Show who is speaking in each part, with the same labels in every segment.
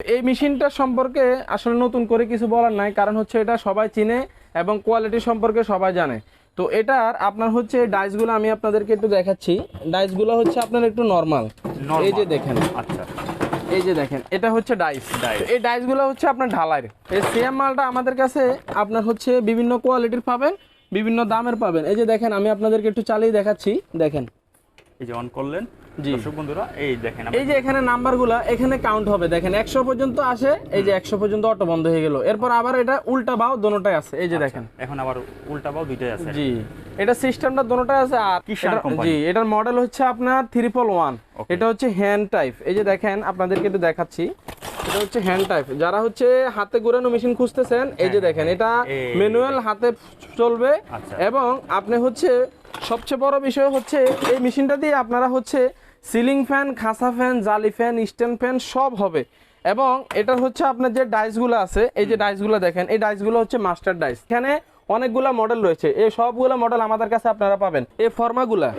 Speaker 1: এই মেশিনটা সম্পর্কে আসলে নতুন করে কিছু বলার নাই কারণ হচ্ছে এটা সবাই চিনে এবং কোয়ালিটি সম্পর্কে সবাই জানে। তো এটার আপনার হচ্ছে ডাইসগুলো আমি আপনাদেরকে একটু দেখাচ্ছি। ডাইসগুলো হচ্ছে আপনার একটু নর্মাল এই যে দেখেন।
Speaker 2: আচ্ছা।
Speaker 1: এই যে দেখেন এটা হচ্ছে ডাইস। এই ডাইসগুলো হচ্ছে আপনার ঢালাইয়ের। এই সেম মালটা আমাদের কাছে আপনার হচ্ছে বিভিন্ন কোয়ালিটির পাবেন বিভিন্ন দামের পাবেন। এই যে দেখেন আমি আপনাদেরকে একটু চালিয়ে দেখাচ্ছি। দেখেন।
Speaker 2: এই যে অন করলেন। দর্শক বন্ধুরা এই দেখেন
Speaker 1: এই যে এখানে নাম্বারগুলো এখানে কাউন্ট হবে। দেখেন একশো পর্যন্ত আসে এই যে একশো পর্যন্ত অটো বন্ধ হয়ে গেল। এরপর আবার এটা উল্টা বাও দোনোটাই আছে। এই যে দেখেন।
Speaker 2: এখন আবার উল্টা বাও দুইটাই আছে।
Speaker 1: জি। এটা সিস্টেমটা দোনোটাই আছে আর। জি এটার মডেল হচ্ছে আপনার থ্রিপল ওয়ান
Speaker 2: Okay।
Speaker 1: এটা হচ্ছে হ্যান্ড টাইপ এই যে দেখেন আপনাদেরকে একটু দেখাচ্ছি। এটা হচ্ছে হ্যান্ড টাইপ যারা হচ্ছে হাতে ঘুরানো মেশিন খুঁজতেছেন এই যে
Speaker 2: হ্যাঁ,
Speaker 1: দেখেন এটা ম্যানুয়াল হাতে চলবে।
Speaker 2: আচ্ছা।
Speaker 1: এবং আপনি হচ্ছে সবচেয়ে বড় বিষয় হচ্ছে এই মেশিনটা দিয়ে আপনারা হচ্ছে সিলিং ফ্যান খাসা ফ্যান জালি ফ্যান স্ট্যান্ড ফ্যান সব হবে। এবং এটার হচ্ছে আপনার যে ডাইসগুলো আছে এই যে ডাইসগুলো দেখেন এই ডাইসগুলো হচ্ছে মাস্টার ডাইস। এখানে অনেকগুলা মডেল রয়েছে। এই সবগুলো মডেল আমাদের কাছে আপনারা পাবেন। এই ফর্মাগুলা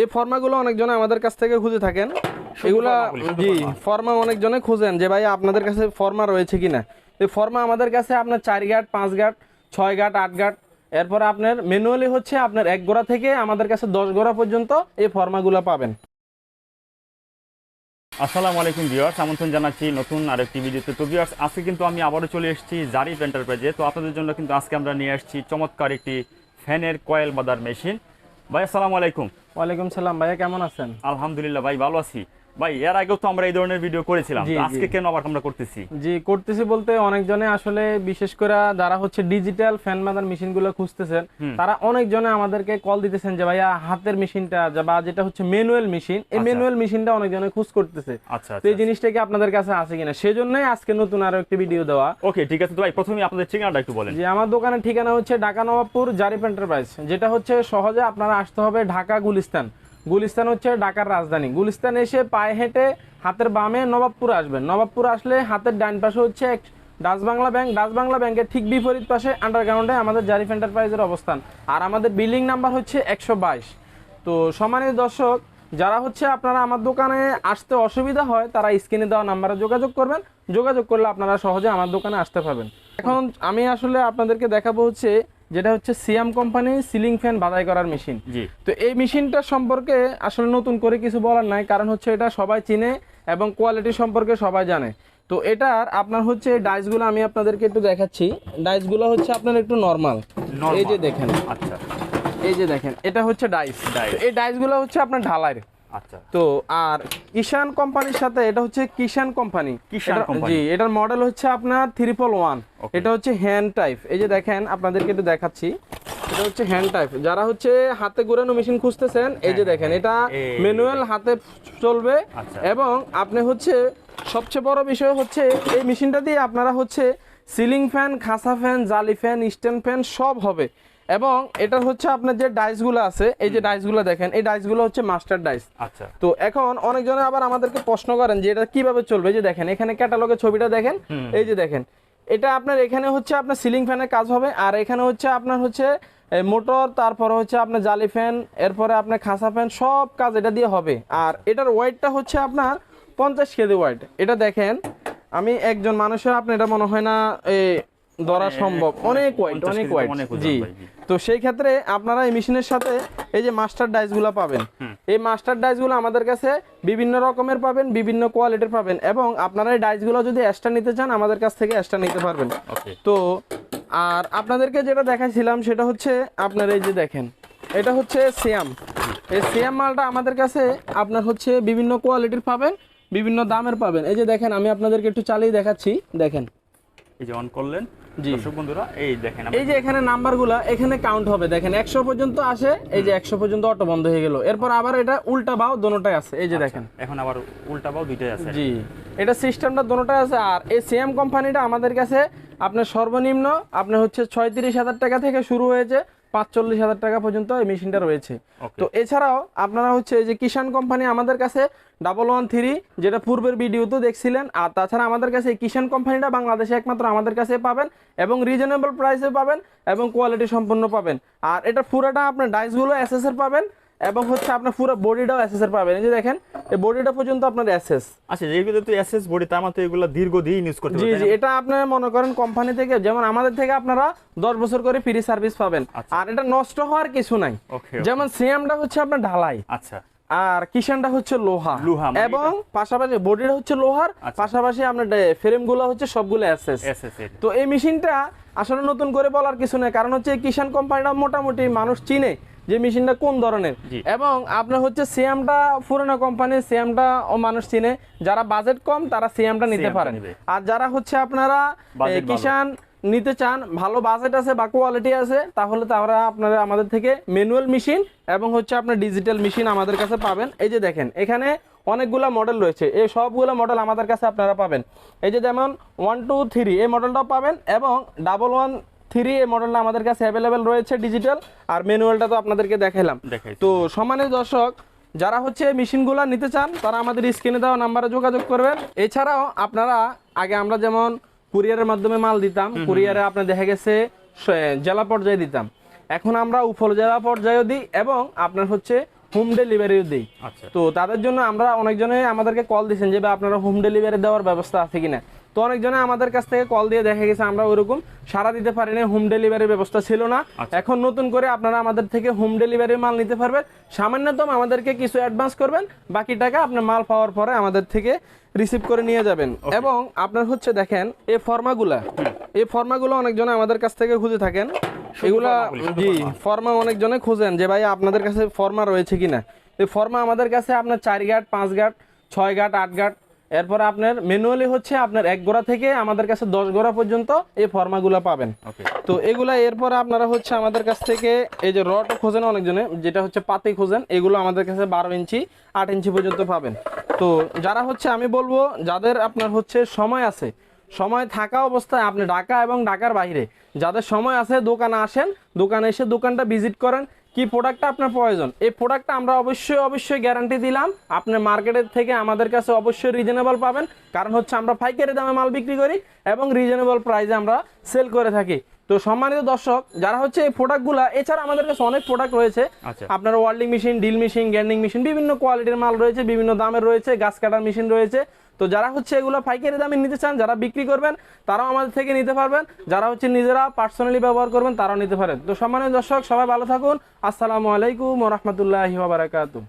Speaker 1: এই ফর্মাগুলো অনেকজনে আমাদের কাছ থেকে খুঁজে থাকেন। এগুলা জি
Speaker 2: ফর্মা।
Speaker 1: ফর্মা অনেকজনে খুঁজেন যে ভাই আপনাদের কাছে ফর্মা রয়েছে কিনা। এই ফর্মা আমাদের কাছে আপনার চার গাট পাঁচ গাট ছয় গাট আট গাট এরপরে আপনার ম্যানুয়ালি হচ্ছে আপনার এক গোড়া থেকে আমাদের কাছে দশ গোড়া পর্যন্ত এই ফর্মাগুলো পাবেন।
Speaker 2: আসসালামু আলাইকুম ভিউয়ার্স আমন্ত্রণ জানাচ্ছি নতুন আরেকটি ভিডিওতে। তো ভিউয়ার্স আজকে কিন্তু আমি আবারও চলে এসেছি জারিফ এন্টারপ্রাইজে। তো আপনাদের জন্য কিন্তু আজকে আমরা নিয়ে আসছি চমৎকার একটি ফ্যানের কয়েল বাদার মেশিন। ভাই আসসালামু আলাইকুম।
Speaker 1: ওয়ালাইকুম সালাম ভাইয়া কেমন আছেন?
Speaker 2: আলহামদুলিল্লাহ ভাই ভালো আছি। ভাই এর আগেও তো আমরা এই ধরনের ভিডিও করেছিলাম। আজকে কেন আবার আমরা করতেছি?
Speaker 1: জি করতেছি বলতে অনেকজনে আসলে বিশেষ করে যারা হচ্ছে ডিজিটাল ফ্যান মাদার মেশিনগুলো খুঁজতেছেন। তারা অনেকজনে আমাদেরকে কল দিতেছেন যে ভাইয়া হাতের মেশিনটা বা যেটা হচ্ছে ম্যানুয়াল মেশিন এই
Speaker 2: আচ্ছা।
Speaker 1: ম্যানুয়াল মেশিনটা অনেকজনে খুঁজ করতেছে।
Speaker 2: আচ্ছা
Speaker 1: তো এই জিনিসটা কি আপনাদের কাছে আছে কিনা? সেজন্যই আজকে নতুন আরও একটি ভিডিও দেওয়া।
Speaker 2: ওকে ঠিক আছে। তো ভাই প্রথমে আপনাদের ঠিকানাটা একটু বলেন।
Speaker 1: যে আমার দোকানের ঠিকানা হচ্ছে ঢাকা নবাবপুর জারিফ এন্টারপ্রাইজ যেটা হচ্ছে সহজে আপনারা আসতে হবে ঢাকা গুলিস্তান। গুলিস্তান হচ্ছে ঢাকার রাজধানী। গুলিস্তান এসে পায়ে হেঁটে হাতের বামে নবাবপুর আসবেন। নবাবপুর আসলে হাতের ডান পাশে হচ্ছে এক Dutch Bangla bank. Dutch Bangla ব্যাংকের ঠিক বিপরীত পাশে আন্ডারগ্রাউন্ডে আমাদের জারিফ এন্টারপ্রাইজের অবস্থান। আর আমাদের বিল্ডিং নাম্বার হচ্ছে একশো বাইশ। তো সম্মানিত দর্শক, যারা হচ্ছে আপনারা আমার দোকানে আসতে অসুবিধা হয়, তারা স্ক্রিনে দেওয়া নাম্বারে যোগাযোগ করবেন। যোগাযোগ করলে আপনারা সহজে আমার দোকানে আসতে পারবেন। এখন আমি আসলে আপনাদেরকে দেখাবো হচ্ছে যেটা হচ্ছে সিয়াম কোম্পানি সিলিং ফ্যান বাধাই করার মেশিন। তো এই মেশিনটা সম্পর্কে আসলে নতুন করে কিছু বলার নাই কারণ হচ্ছে এটা সবাই চিনে এবং কোয়ালিটি সম্পর্কে সবাই জানে। তো এটার আপনার হচ্ছে ডাইসগুলো আমি আপনাদেরকে একটু দেখাচ্ছি। ডাইসগুলো হচ্ছে আপনার একটু নর্মাল এই যে দেখেন।
Speaker 2: আচ্ছা।
Speaker 1: এই যে দেখেন এটা হচ্ছে ডাইস। এই ডাইসগুলো হচ্ছে আপনার ঢালাইয়ের।
Speaker 2: আচ্ছা।
Speaker 1: তো আর কিষান কোম্পানির সাথে এটা হচ্ছে কিষান কোম্পানি।
Speaker 2: কিষান
Speaker 1: জি এটার মডেল হচ্ছে আপনার থ্রিপল ওয়ান এটা হচ্ছে হ্যান্ড টাইপ এই যে দেখেন আপনাদেরকে একটু দেখাচ্ছি। এটা হচ্ছে হ্যান্ড টাইপ যারা হচ্ছে হাতে ঘুরানো মেশিন খুঁজতেছেন এই যে
Speaker 2: হ্যাঁ,
Speaker 1: দেখেন এটা ম্যানুয়াল হাতে চলবে।
Speaker 2: আচ্ছা।
Speaker 1: এবং আপনি হচ্ছে সবচেয়ে বড় বিষয় হচ্ছে এই মেশিনটা দিয়ে আপনারা হচ্ছে সিলিং ফ্যান খাসা ফ্যান জালি ফ্যান স্ট্যান্ড ফ্যান সব হবে। এবং এটার হচ্ছে আপনার যে ডাইসগুলো আছে এই যে ডাইসগুলো দেখেন এই ডাইসগুলো হচ্ছে মাস্টার ডাইস
Speaker 2: আচ্ছা।
Speaker 1: তো এখন অনেকজনে আবার আমাদেরকে প্রশ্ন করেন যে এটা কীভাবে চলবে? এই যে দেখেন এখানে ক্যাটালগের ছবিটা দেখেন এই যে দেখেন এটা আপনার এখানে হচ্ছে আপনার সিলিং ফ্যানের কাজ হবে আর এখানে হচ্ছে আপনার হচ্ছে মোটর তারপরে হচ্ছে আপনার জালি ফ্যান এরপরে আপনার খাসা ফ্যান সব কাজ এটা দিয়ে হবে। আর এটার ওয়েটটা হচ্ছে আপনার পঞ্চাশ কেজি ওয়েট এটা দেখেন আমি একজন মানুষের আপনি এটা মনে হয় না ধরা সম্ভব। অনেক
Speaker 2: 50
Speaker 1: অনেক
Speaker 2: ওজন
Speaker 1: জি। তো সেই ক্ষেত্রে আপনারা এই মেশিনের সাথে এই যে মাস্টার ডাইসগুলো পাবেন। এই মাস্টার ডাইসগুলো আমাদের কাছে বিভিন্ন রকমের পাবেন বিভিন্ন কোয়ালিটির পাবেন এবং আপনারা এই ডাইসগুলো যদি এক্সট্রা নিতে চান আমাদের কাছ থেকে এক্সট্রা নিতে পারবেন। তো আর আপনাদেরকে যেটা দেখাইছিলাম সেটা হচ্ছে আপনার এই যে দেখেন এটা হচ্ছে সিয়াম এই সিয়াম মালটা আমাদের কাছে আপনার হচ্ছে বিভিন্ন কোয়ালিটির পাবেন বিভিন্ন দামের পাবেন। এই যে দেখেন আমি আপনাদেরকে একটু চালিয়ে দেখাচ্ছি দেখেন।
Speaker 2: এই যে অন করলেন। দর্শক বন্ধুরা এই দেখেন
Speaker 1: এই যে এখানে নাম্বারগুলো এখানে কাউন্ট হবে। দেখেন একশো পর্যন্ত আসে এই যে একশো পর্যন্ত অটো বন্ধ হয়ে গেল। এরপর আবার এটা উল্টা বাও দোনোটাই আছে। এই যে দেখেন।
Speaker 2: এখন আবার উল্টা বাও দুইটাই আছে।
Speaker 1: জি। এটা সিস্টেমটা দোনোটাই আছে। আর এই সেম কোম্পানিটা আমাদের কাছে আপনার সর্বনিম্ন আপনার হচ্ছে ছয়ত্রিশ হাজার টাকা থেকে শুরু হয়েছে। পাঁচচল্লিশ হাজার টাকা পর্যন্ত এই মেশিনটা রয়েছে। তো এছাড়াও আপনারা হচ্ছে এই যে কিষান কোম্পানি আমাদের কাছে ডাবল ওয়ান থ্রি যেটা পূর্বের ভিডিওতে দেখছিলেন আর তাছাড়া আমাদের কাছে এই কিষান কোম্পানিটা বাংলাদেশে একমাত্র আমাদের কাছে পাবেন এবং রিজনেবল প্রাইসে পাবেন এবং কোয়ালিটি সম্পন্ন পাবেন। আর এটা পুরোটা আপনার ডাইসগুলো এসএসএর পাবেন এবং হচ্ছে আপনার পুরো বডিটাও এসএস এর পাবেন। এই যে দেখেন এই বডিটা পর্যন্ত আপনার এসএস
Speaker 2: আচ্ছা যেগুলো তো এসএস বডি তার মতো এগুলো দীর্ঘদিন ইউজ করতে
Speaker 1: জি জি এটা আপনারা মনে করেন কোম্পানি থেকে যেমন আমাদের থেকে আপনারা দশ বছর করে ফ্রি সার্ভিস পাবেন।
Speaker 2: আচ্ছা।
Speaker 1: আর এটা নষ্ট হওয়ার কিছু নাই। যেমন সিএমটা হচ্ছে আপনার ঢালাই।
Speaker 2: আচ্ছা।
Speaker 1: আর কিষানটা হচ্ছে লোহা।
Speaker 2: লোহা, মানে
Speaker 1: এবং পাশাপাশি বডিটা হচ্ছে লোহার
Speaker 2: আচ্ছা।
Speaker 1: পাশাপাশি আপনার ফ্রেমগুলো হচ্ছে সবগুলো এসএস তো এই মেশিনটা আসলে নতুন করে বলার কিছু নেই কারণ হচ্ছে কিষান কোম্পানিটা মোটামুটি মানুষ চিনে। যে মেশিনটা কোন ধরনের? এবং আপনার হচ্ছে সিএমটা পুরোনো কোম্পানি সিএমটা ও মানুষ চিনে। যারা বাজেট কম তারা সিএমটা নিতে পারেন। আর যারা হচ্ছে আপনারা কিষান নিতে চান ভালো বাজেট আছে বা কোয়ালিটি আছে তাহলে তারা আপনারা আমাদের থেকে ম্যানুয়াল মেশিন এবং হচ্ছে আপনার ডিজিটাল মেশিন আমাদের কাছে পাবেন। এই যে দেখেন এখানে অনেকগুলা মডেল রয়েছে। এই সবগুলো মডেল আমাদের কাছে আপনারা পাবেন। এই যে যেমন ওয়ান টু থ্রি এই মডেলটাও পাবেন এবং ডাবল ওয়ান থ্রি এই মডেলটা আমাদের কাছে অ্যাভেলেবেল রয়েছে ডিজিটাল আর ম্যানুয়ালটা তো আপনাদেরকে দেখাইলাম। তো সমানে দর্শক যারা হচ্ছে মেশিনগুলো নিতে চান তারা আমাদের স্ক্রিনে দেওয়া নাম্বারে যোগাযোগ করবেন। এছাড়াও আপনারা আগে আমরা যেমন কুরিয়ারের মাধ্যমে মাল দিতাম কুরিয়ারে আপনার দেখা গেছে জেলা পর্যায়ে দিতাম। এখন আমরা উপজেলা পর্যায়েও দিই এবং আপনার হচ্ছে হোম ডেলিভারিও দিই।
Speaker 2: আচ্ছা।
Speaker 1: তো তাদের জন্য আমরা অনেকজনে আমাদেরকে কল দিয়েছেন যে আপনারা হোম ডেলিভারি দেওয়ার ব্যবস্থা আছে কিনা? তো অনেকজনে আমাদের কাছ থেকে কল দিয়ে দেখা গেছে আমরা ওরকম সারা দিতে পারিনি হোম ডেলিভারির ব্যবস্থা ছিল না।
Speaker 2: আচ্ছা।
Speaker 1: এখন নতুন করে আপনারা আমাদের থেকে হোম ডেলিভারি মাল নিতে পারবেন। সামান্যতম আমাদেরকে কিছু অ্যাডভান্স করবেন বাকি টাকা আপনার মাল পাওয়ার পরে আমাদের থেকে রিসিভ করে নিয়ে যাবেন। এবং আপনার হচ্ছে দেখেন এই ফর্মাগুলা এই ফর্মাগুলো অনেকজনে আমাদের কাছ থেকে খুঁজে থাকেন। এগুলা জি
Speaker 2: ফর্মা।
Speaker 1: ফর্মা অনেকজনে খুঁজেন যে ভাই আপনাদের কাছে ফর্মা রয়েছে কিনা? এই ফর্মা আমাদের কাছে আপনার চার গাট পাঁচ গাট ছয় গাট আট গাট এরপর আপনার ম্যানুয়ালি হচ্ছে আপনার এক গোড়া থেকে আমাদের কাছে দশ গোড়া পর্যন্ত এই ফর্মাগুলো পাবেন। তো এগুলা এরপর আপনারা হচ্ছে আমাদের কাছ থেকে এই যে রড খোঁজেন অনেকজনে যেটা হচ্ছে পাতি খোঁজেন এগুলো আমাদের কাছে বারো ইঞ্চি আট ইঞ্চি পর্যন্ত পাবেন। তো যারা হচ্ছে আমি বলব যাদের আপনার হচ্ছে সময় আছে সময় থাকা অবস্থায় আপনি ঢাকা এবং ঢাকার বাইরে যাদের সময় আছে দোকানে আসেন দোকানে এসে দোকানটা ভিজিট করেন কি প্রোডাক্টটা আপনার প্রয়োজন? এই প্রোডাক্টটা আমরা অবশ্যই অবশ্যই গ্যারান্টি দিলাম। আপনার মার্কেটের থেকে আমাদের কাছে অবশ্যই রিজনেবল পাবেন। কারণ হচ্ছে আমরা পাইকারি দামে মাল বিক্রি করি এবং রিজনেবল প্রাইসে আমরা সেল করে থাকি। তো সম্মানিত দর্শক যারা হচ্ছে এই প্রোডাক্টগুলো এছাড়া আমাদের কাছে অনেক প্রোডাক্ট রয়েছে।
Speaker 2: আচ্ছা।
Speaker 1: আপনার welding machine drill machine grinding machine বিভিন্ন কোয়ালিটির মাল রয়েছে বিভিন্ন দামের রয়েছে গাছ কাটার মেশিন রয়েছে। তো যারা হচ্ছে এগুলো পাইকারি দামে নিতে চান, যারা বিক্রি করবেন, তারাও আমাদের থেকে নিতে পারবেন। যারা হচ্ছে নিজেরা পার্সোনালি ব্যবহার করবেন, তারাও নিতে পারেন। তো সম্মানীয় দর্শক, সবাই ভালো থাকুন। আসসালামু আলাইকুম রহমতুল্লাহি বারাকাতু